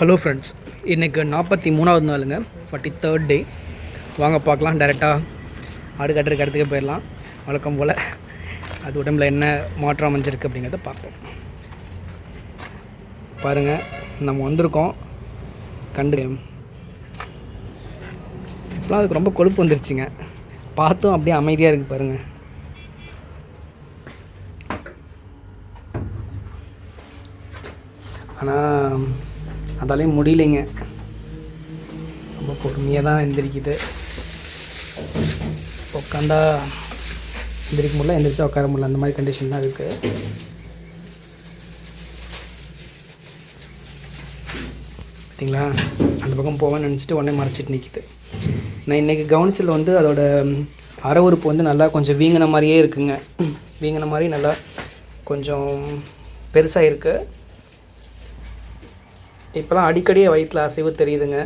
Hello friends இன்றைக்கு நாற்பத்தி மூணாவது நாளுங்க. ஃபார்ட்டி தேர்ட் டே வாங்க பார்க்கலாம். டேரெக்டாக ஆடு கட்டுறதுக்கு இடத்துக்கு போயிடலாம். வழக்கம் போல் அது உடம்புல என்ன மாற்றம் அமைஞ்சிருக்கு அப்படிங்கிறத பார்ப்போம். பாருங்கள் நம்ம வந்திருக்கோம். கண்டு இப்போலாம் அதுக்கு ரொம்ப கொழுப்பு வந்துருச்சுங்க. பார்த்தும் அப்படியே அமைதியாக இருக்குது பாருங்கள் ஆனால் அதாலேயும் முடியலைங்க. ரொம்ப பொறுமையாக தான் எந்திரிக்குது. உட்காந்தா எந்திரிக்க முடியல எந்திரிச்சா உட்கார முடியல. அந்த மாதிரி கண்டிஷன் தான் இருக்குது பார்த்தீங்களா அந்த பக்கம் போவேன்னு நினச்சிட்டு உடனே மறைச்சிட்டு நிற்கிது நான் இன்றைக்கி கவனிச்சதில் வந்து அதோட அரவுறுப்பு உறுப்பு வந்து நல்லா கொஞ்சம் வீங்கின மாதிரியே இருக்குங்க. வீங்கின மாதிரி நல்லா கொஞ்சம் பெருசாக இருக்குது இப்போலாம் அடிக்கடி வயிற்றில் அசைவு தெரியுதுங்க.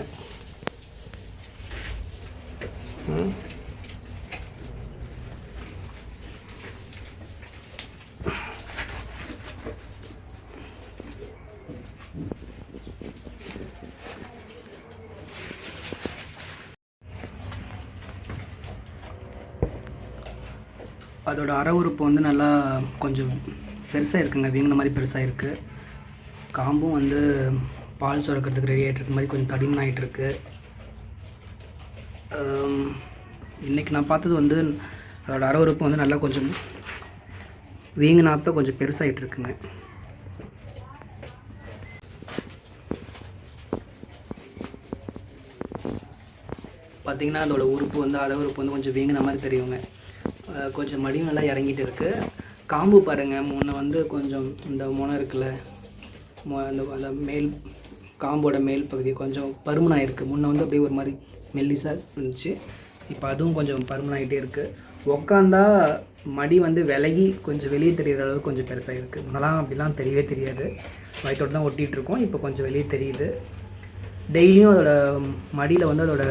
அதோட அற உறுப்பு வந்து நல்லா கொஞ்சம் பெருசாக இருக்குங்க. வீங்கின மாதிரி பெருசாக இருக்குது காம்பும் வந்து பால் சுரக்கிறதுக்கு ரெடி ஆகிட்டு இருக்க மாதிரி கொஞ்சம் தடிமன் ஆகிட்டு இன்னைக்கு நான் பார்த்தது வந்து அதோட அரவறுப்பு வந்து நல்லா கொஞ்சம் வீங்கினாப்ப கொஞ்சம் பெருசாகிட்டு இருக்குங்க பார்த்தீங்கன்னா அதோட உறுப்பு வந்து அளவுறுப்பு வந்து கொஞ்சம் வீங்கின மாதிரி தெரியுங்க. கொஞ்சம் மடியும் நல்லா இறங்கிட்டு இருக்கு காம்பு பாருங்க முன்ன வந்து கொஞ்சம் இந்த முனை இருக்குல்ல மொ அந்த அந்த மேல் காம்போட மேல் பகுதி கொஞ்சம் பருமனாக இருக்குது முன்னே வந்து அப்படியே ஒரு மாதிரி மெல்லிசாக இருந்துச்சு. இப்போ அதுவும் கொஞ்சம் பருமனாகிட்டே இருக்குது உக்காந்தா மடி வந்து விலகி கொஞ்சம் வெளியே தெரிகிற அளவுக்கு கொஞ்சம் பெருசாக இருக்குது முன்னெல்லாம் அப்படிலாம் தெரியவே தெரியாது. வயிற்றோடு தான் ஒட்டிகிட்டு இருக்கோம். இப்போ கொஞ்சம் வெளியே தெரியுது. டெய்லியும் அதோட மடியில் வந்து அதோட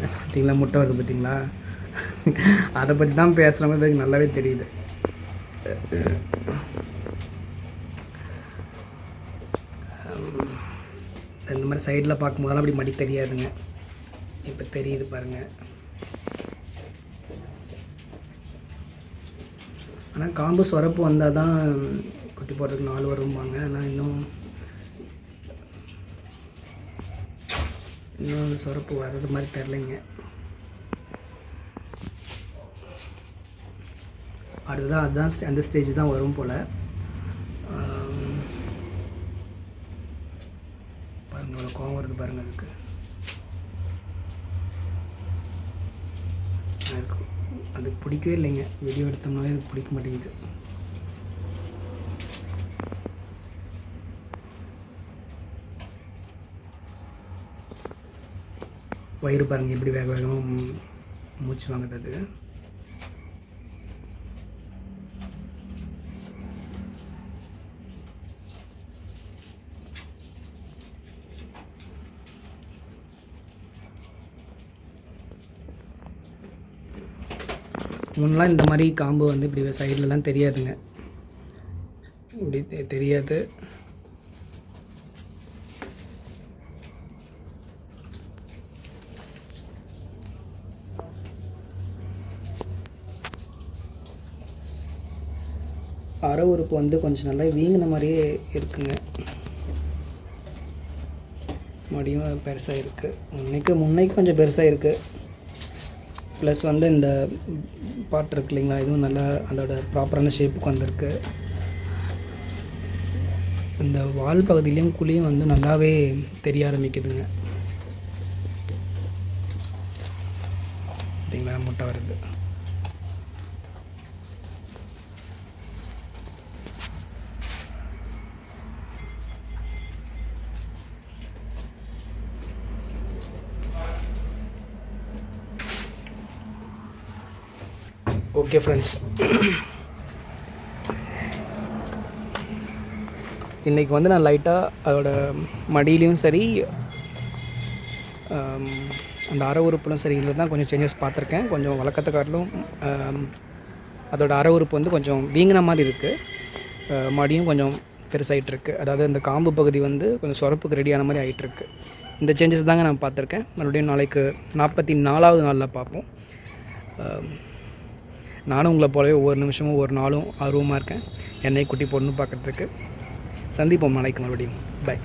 பார்த்தீங்களா முட்டை வருது பார்த்தீங்களா அதை பற்றி தான் பேசுகிற மாதிரி எனக்கு நல்லாவே தெரியுது. Um, இந்த மாதிரி சைடில் பார்க்கும்போதெல்லாம் அப்படி மடி தெரியாதுங்க. இப்போ தெரியுது பாருங்கள் ஆனால் காம்பு சுரப்பு வந்தால் தான் குட்டி போடுறதுக்கு நாலு வரும்பாங்க. ஆனால் இன்னும் இன்னும் சொரப்பு சுரப்பு வர்றது மாதிரி தெரிலைங்க அடுத்ததான் அதுதான் அந்த ஸ்டேஜ் தான் வரும் போல். எவ்வளோ பாருங்க அதுக்கு. அதுக்கு அதுக்கு பிடிக்கவே இல்லைங்க. வீடியோ எடுத்தோம்னாவே அதுக்கு பிடிக்க மாட்டேங்குது. வயிறு பாருங்க எப்படி வேக வேகமாக மூச்சு வாங்குது அது. முன்னெலாம் இந்த மாதிரி காம்பு வந்து இப்படி சைட்லலாம் தெரியாதுங்க. இப்படி தெரியாது. அரை உறுப்பு வந்து கொஞ்சம் நல்லா வீங்கின மாதிரியே இருக்குங்க. மடியும் பெருசாக இருக்குது முன்னைக்கு முன்னைக்கு கொஞ்சம் பெருசாக இருக்குது ப்ளஸ் வந்து இந்த பாட்டு இருக்கு இல்லைங்களா? இதுவும் நல்லா அதோட ப்ராப்பரான ஷேப்புக்கு வந்திருக்கு. இந்த வால் பகுதியிலையும் குழியும் வந்து நல்லாவே தெரிய ஆரம்பிக்குதுங்க. பார்த்தீங்களா முட்டை வருது. ஓகே ஃப்ரெண்ட்ஸ் இன்றைக்கி வந்து நான் லைட்டாக அதோட மடியிலையும் சரி அந்த அற உறுப்புலும் சரி இதில் தான் கொஞ்சம் சேஞ்சஸ் பார்த்துருக்கேன். கொஞ்சம் வழக்கத்தை காட்டிலும் அதோட அற உறுப்பு வந்து கொஞ்சம் வீங்கின மாதிரி இருக்குது மடியும் கொஞ்சம் பெருசாகிட்டுருக்கு அதாவது அந்த காம்பு பகுதி வந்து கொஞ்சம் சுரப்புக்கு ரெடியான மாதிரி ஆகிட்டுருக்கு இந்த சேஞ்சஸ் தாங்க நான் பார்த்துருக்கேன். மறுபடியும் நாளைக்கு நாற்பத்தி நாலாவது நாளில் பார்ப்போம். நானும் உங்களை போலவே ஒவ்வொரு நிமிஷமும் ஒரு நாளும் ஆர்வமாக இருக்கேன். என்னை குட்டி பொண்ணு பார்க்குறதுக்கு. சந்திப்போம் நாளைக்கு மறுபடியும். பை